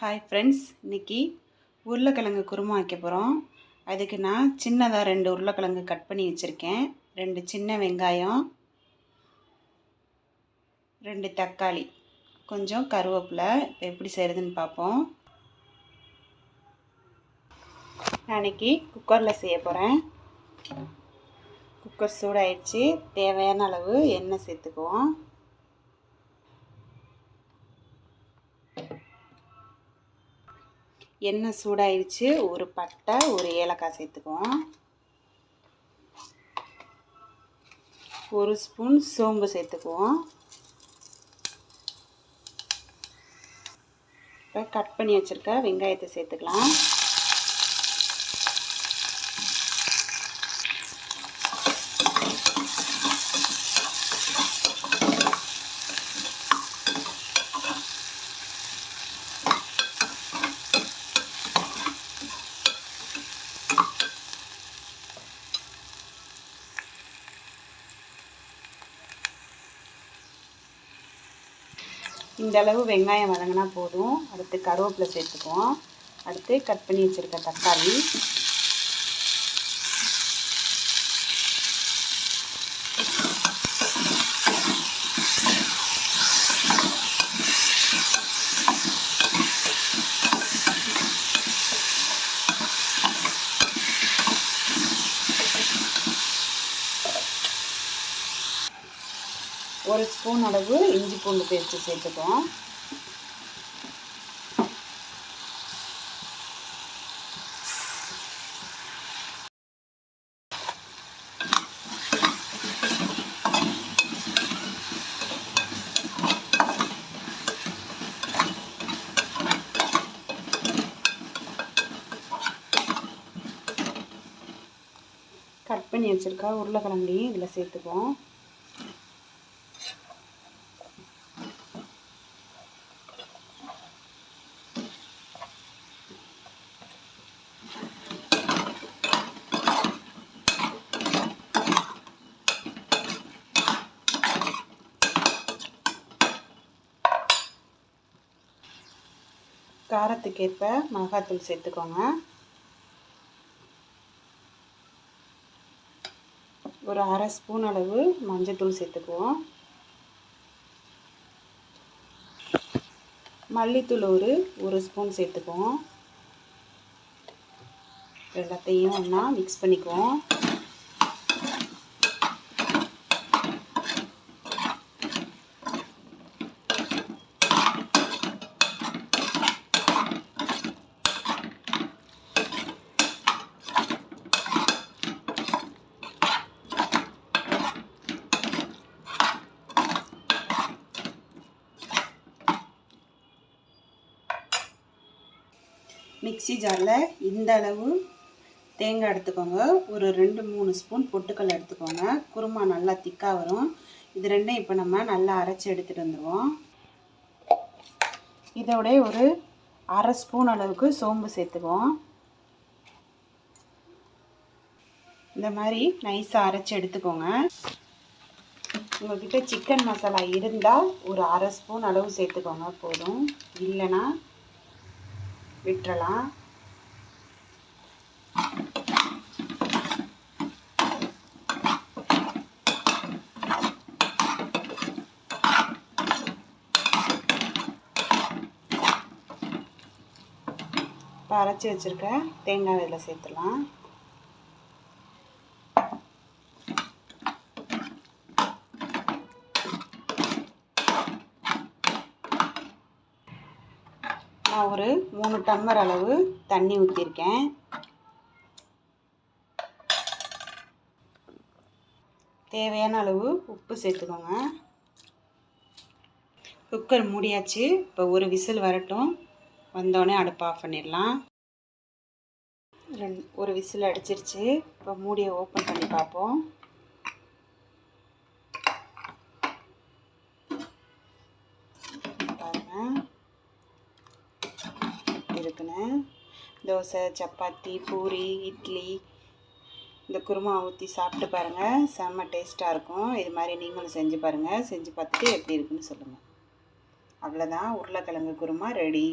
Hi friends இன்றைக்கி உருளைக்கிழங்கு குருமா வைக்க போகிறோம் அதுக்கு நான் சின்னதாக ரெண்டு உருளைக்கிழங்கு கட் பண்ணி வச்சுருக்கேன். ரெண்டு சின்ன வெங்காயம் ரெண்டு தக்காளி கொஞ்சம் கருவேப்பிலை. இப்போ எப்படி செய்கிறதுன்னு பார்ப்போம். நான் குக்கரில் செய்ய போகிறேன் குக்கர் சூடாயிடுச்சு. தேவையான அளவு எண்ணெய் சேர்த்துக்குவோம். எண்ணெய் சூடாயிடுச்சு ஒரு பட்டை ஒரு ஏலக்காய் சேர்த்துக்குவோம். ஒரு ஸ்பூன் சோம்பு சேர்த்துக்குவோம். இப்போ கட் பண்ணி வச்சுருக்க வெங்காயத்தை சேர்த்துக்கலாம். இந்த அளவு வெங்காயம் வதங்கினா போதும். அடுத்து கருவேப்பிலை சேர்த்துக்குவோம். அடுத்து கட் பண்ணி வச்சுருக்க தக்காளி. ஒரு ஸ்பூன் அளவு இஞ்சி பூண்டு பேஸ்ட்டு சேர்த்துக்குவோம். கட் பண்ணி வச்சுருக்கா உருளைக்கிழங்கையும் இதில் சேர்த்துக்குவோம். காரத்துக்கேற்ப மிளகாத்தூள் சேர்த்துக்கோங்க. ஒரு அரை ஸ்பூன் அளவு மஞ்சத்தூள் சேர்த்துக்குவோம். மல்லித்தூள் ஒரு ஒரு ஸ்பூன் சேர்த்துக்குவோம். எல்லாத்தையும் ஒன்றா மிக்ஸ் பண்ணிக்குவோம். மிக்சி ஜாரில் இந்த அளவு தேங்காய் எடுத்துக்கோங்க. ஒரு ரெண்டு மூணு ஸ்பூன் பொட்டுக்கல் எடுத்துக்கோங்க. குருமா நல்லா திக்காக வரும். இது ரெண்டும் இப்போ நம்ம நல்லா அரைச்சி எடுத்துகிட்டு வந்துடுவோம் இதோட ஒரு அரை ஸ்பூன் அளவுக்கு சோம்பு சேர்த்துக்குவோம். இந்த மாதிரி நைஸாக அரைச்சி எடுத்துக்கோங்க. உங்கள்கிட்ட சிக்கன் மசாலா இருந்தால் ஒரு அரை ஸ்பூன் அளவு சேர்த்துக்கோங்க போதும். இல்லைன்னா விட்டுறலாம். இப்போ அரைச்சி வச்சுருக்க தேங்காய் இதில் சேர்த்துலாம் நான் ஒரு மூணு டம்மர் அளவு தண்ணி ஊற்றிருக்கேன் தேவையான அளவு உப்பு சேர்த்துக்கோங்க. குக்கர் மூடியாச்சு. இப்போ ஒரு விசில் வரட்டும். வந்தோடனே அடுப்பு ஆஃப் பண்ணிடலாம். ஒரு விசில் அடிச்சிருச்சு. இப்போ மூடியை ஓப்பன் பண்ணி பார்ப்போம். இருக்குன்னு தோசை சப்பாத்தி பூரி இட்லி இந்த குருமா ஊற்றி சாப்பிட்டு பாருங்கள் செம்ம டேஸ்ட்டாக இருக்கும். இது மாதிரி நீங்களும் செஞ்சு பாருங்கள் செஞ்சு பார்த்துட்டு எப்படி இருக்குன்னு சொல்லுங்கள் அவ்வளோதான் உருளைக்கிழங்கு குருமா ரெடி.